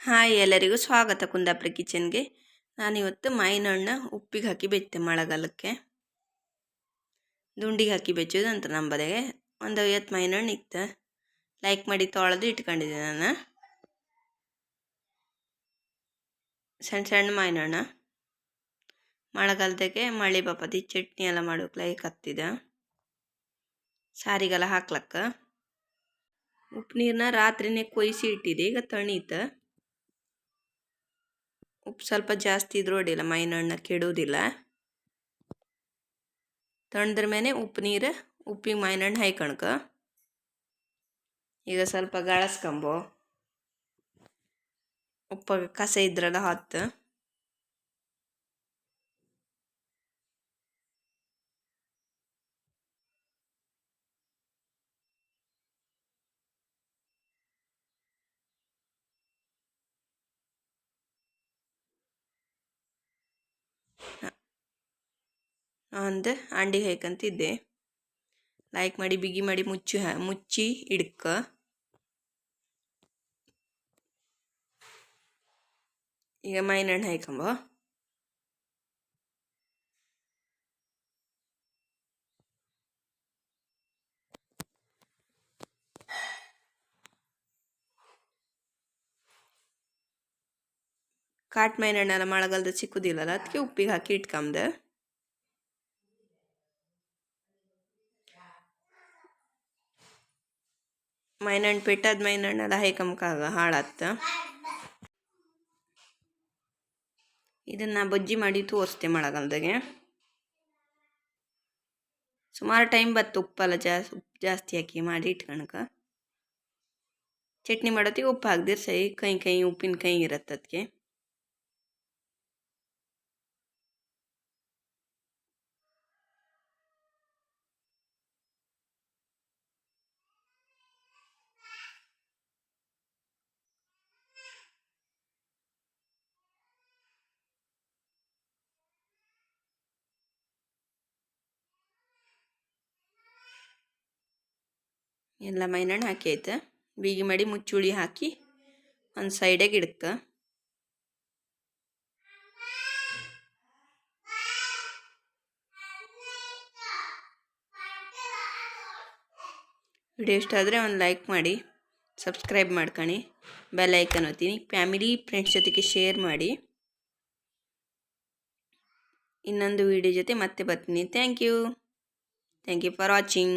Hi ಎಲ್ಲರಿಗೂ ಸ್ವಾಗತ ಕುಂದಾಪುರ ಕಿಚನ್ಗೆ. ನಾನಿವತ್ತು ಮೈನಣ್ಣು ಉಪ್ಪಿಗೆ ಹಾಕಿ ಬೆಚ್ಚೆ ಮಳೆಗಾಲಕ್ಕೆ. ದುಂಡಿಗೆ ಹಾಕಿ ಬೆಚ್ಚೋದು ಅಂತ ನಂಬದೆಗೆ ಒಂದು ಐವತ್ತು ಮೈನಣ್ಣು ಇತ್ತು ಲೈಕ್ ಮಾಡಿ ತೊಳೆದು ಇಟ್ಕೊಂಡಿದ್ದೆ ನಾನು. ಸಣ್ಣ ಸಣ್ಣ ಮೈನಣ್ಣ ಮಳೆಗಾಲದಾಗೆ ಮಳೆ ಬಾಪತಿ ಚಟ್ನಿ ಎಲ್ಲ ಮಾಡೋಕೆ ಲೈಕ್ ಹತ್ತಿದ. ಸಾರಿಗೆಲ್ಲ ಹಾಕ್ಲಕ್ಕ. ಉಪ್ಪು ನೀರನ್ನ ರಾತ್ರಿನೇ ಕೊಯ್ಸಿ ಇಟ್ಟಿದೆ, ಈಗ ತಣೀತ ಉಪ್ಪು ಸ್ವಲ್ಪ ಜಾಸ್ತಿ ಇದ್ರೂ ಅಡ್ಡಿಲ್ಲ ಮೈನ ಹಣ್ಣು ಕೆಡೋದಿಲ್ಲ. ತಣ್ಣದ್ರ ಮೇಲೆ ಉಪ್ಪು ನೀರು, ಉಪ್ಪಿಗೆ ಮೈನ ಹಣ್ಣು ಹಾಯ್ಕಣ್ಕ. ಈಗ ಸ್ವಲ್ಪ ಗಾಳಸ್ಕೊಂಬೋ. ಉಪ್ಪ ಕಸ ಇದ್ರಲ್ಲ ಹೊತ್ತು. ಒಂದು ಅಂಡಿ ಹೇಗಂತಿದ್ದೆ. ಲೈಕ್ ಮಾಡಿ, ಬಿಗಿ ಮಾಡಿ, ಮುಚ್ಚಿ ಮುಚ್ಚಿ ಇಡ್ಕ. ಈಗ ಮೈನ್ ಹಣ್ಣು ಕಾಟ್ ಮೈನಣ್ಣೆಲ್ಲ ಮಳೆಗಾಲದ ಸಿಕ್ಕುದಿಲ್ಲಲ್ಲ ಅದಕ್ಕೆ ಉಪ್ಪಿಗೆ ಹಾಕಿ ಇಟ್ಕೊಂಬ ಮೈನಣ್ಣು ಪೆಟ್ಟದ ಮೈನಣ್ಣೆಲ್ಲ ಹೈಕಂಬಕಾಗ ಹಾಳತ್ತ ಇದನ್ನು ಬಜ್ಜಿ ಮಾಡಿ ತೋರಿಸ್ತೆ ಮಳೆಗಾಲದಾಗೆ. ಸುಮಾರು ಟೈಮ್ ಬತ್ತು ಉಪ್ಪೆಲ್ಲ ಜಾಸ್ತಿ ಉಪ್ಪು ಜಾಸ್ತಿ ಹಾಕಿ ಮಾಡಿ ಇಟ್ಕಣಕ. ಚಟ್ನಿ ಮಾಡತ್ತಿ ಉಪ್ಪು ಹಾಕ್ದಿರ್ ಸೈ ಕೈ ಕೈ ಉಪ್ಪಿನ ಕೈ ಇರತ್ತೆ ಎಲ್ಲ ಮೈನಣ್ಣು ಹಾಕಿ ಆಯ್ತು? ಬೀಗಿ ಮಾಡಿ ಮುಚ್ಚುಳಿ ಹಾಕಿ ಒಂದು ಸೈಡಾಗಿ ಇಡಕ್ಕ ವಿಡಿಯೋ ಇಷ್ಟ ಆದರೆ ಒಂದು ಲೈಕ್ ಮಾಡಿ ಸಬ್ಸ್ಕ್ರೈಬ್ ಮಾಡ್ಕೊಳ್ಳಿ ಬೆಲ್ ಐಕನ್ ಓದ್ತೀನಿ ಫ್ಯಾಮಿಲಿ ಫ್ರೆಂಡ್ಸ್ ಜೊತೆಗೆ ಶೇರ್ ಮಾಡಿ. ಇನ್ನೊಂದು ವಿಡಿಯೋ ಜೊತೆ ಮತ್ತೆ ಬರ್ತೀನಿ. Thank you thank you for watching